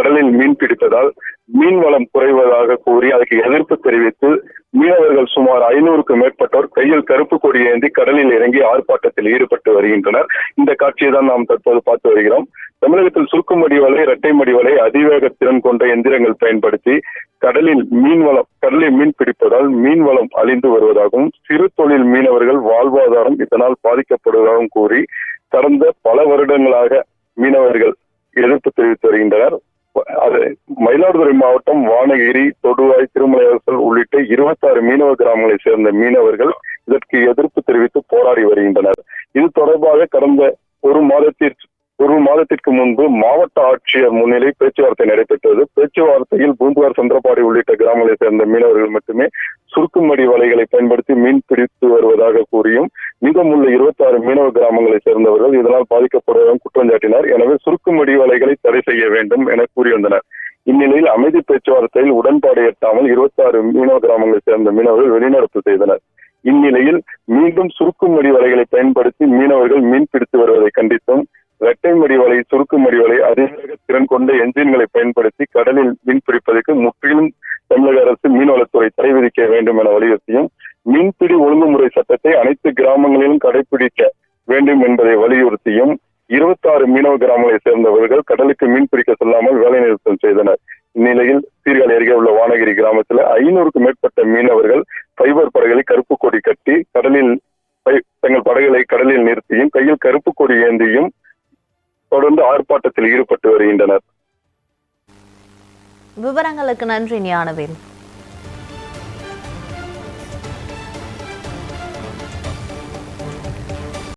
கடலில் மீன் பிடிப்பதால் மீன்வளம் குறைவதாக கூறி அதுக்கு எதிர்ப்பு தெரிவித்து மீனவர்கள் சுமார் ஐநூறுக்கும் மேற்பட்டோர் கையில் கருப்பு கொடி ஏந்தி கடலில் இறங்கி ஆர்ப்பாட்டத்தில் ஈடுபட்டு வருகின்றனர். இந்த காட்சியை தான் நாம் தற்போது பார்த்து வருகிறோம். தமிழகத்தில் சுருக்குமடி வலை இரட்டை மடி வலை அதிவேக திறன் கொண்ட எந்திரங்கள் பயன்படுத்தி கடலில் மீன் வளம் கடலில் மீன் பிடிப்பதால் மீன்வளம் அழிந்து வருவதாகவும் சிறு தொழில் மீனவர்கள் வாழ்வாதாரம் இதனால் பாதிக்கப்படுவதாகவும் கூறி கடந்த பல வருடங்களாக மீனவர்கள் மயிலாடுதுறை மாவட்டம் வானகிரி தொடுவாய் திருமலையாசல் உள்ளிட்ட இருபத்தாறு மீனவ கிராமங்களைச் சேர்ந்த மீனவர்கள் இதற்கு எதிர்ப்பு தெரிவித்து போராடி வருகின்றனர். இது தொடர்பாக கடந்த ஒரு மாதத்திற்கு ஒரு மாதத்திற்கு முன்பு மாவட்ட ஆட்சியர் முன்னிலை பேச்சுவார்த்தை நடைபெற்றது. பேச்சுவார்த்தையில் பூந்துவார் சந்திரபாடி உள்ளிட்ட கிராமங்களைச் சேர்ந்த மீனவர்கள் மட்டுமே சுருக்குமடி வலைகளை பயன்படுத்தி மீன் பிடித்து வருவதாக கூறியும் மீதமுள்ள இருபத்தி ஆறு மீனவ கிராமங்களைச் சேர்ந்தவர்கள் இதனால் பாதிக்கப்படுவதும் குற்றம் சாட்டினார். எனவே சுருக்குமடி வலைகளை தடை செய்ய வேண்டும் என கூறியிருந்தனர். இந்நிலையில் அமைதி பேச்சுவார்த்தையில் உடன்பாடு எட்டாமல் இருபத்தி ஆறு மீனவ கிராமங்களைச் சேர்ந்த மீனவர்கள் வெளிநடப்பு செய்தனர். இந்நிலையில் மீண்டும் சுருக்குமடி வலைகளை பயன்படுத்தி மீனவர்கள் மீன் பிடித்து வருவதை கண்டித்தும் இரட்டை மடி வலை சுருக்கு மடி வலை அதிவேக திறன் கொண்ட என்ஜின்களை பயன்படுத்தி கடலில் மீன் பிடிப்பதற்கு முற்றிலும் தமிழக அரசு மீன்வளத்துறை தடை விதிக்க வேண்டும் என வலியுறுத்தியும் மீன்பிடி ஒழுங்குமுறை சட்டத்தை அனைத்து கிராமங்களிலும் கடைபிடிக்க வேண்டும் என்பதை வலியுறுத்தியும் இருபத்தாறு மீனவ கிராமங்களை சேர்ந்தவர்கள் கடலுக்கு மீன் பிடிக்க செல்லாமல் வேலை நிறுத்தம் செய்தனர். இந்நிலையில் சீர்காழி அருகே உள்ள வானகிரி கிராமத்தில் ஐநூறுக்கும் மேற்பட்ட மீனவர்கள் ஃபைபர் படகுகளை கருப்பு கொடி கட்டி கடலில் தங்கள் படகுகளை கடலில் நிறுத்தியும் கையில் கருப்பு கொடி ஏந்தியும் தொடர்ந்து ஆர்ப்பாட்டத்தில் ஈடுபட்டு வருகின்றனர். விவரங்களுக்கு நன்றி ஞானவேல்.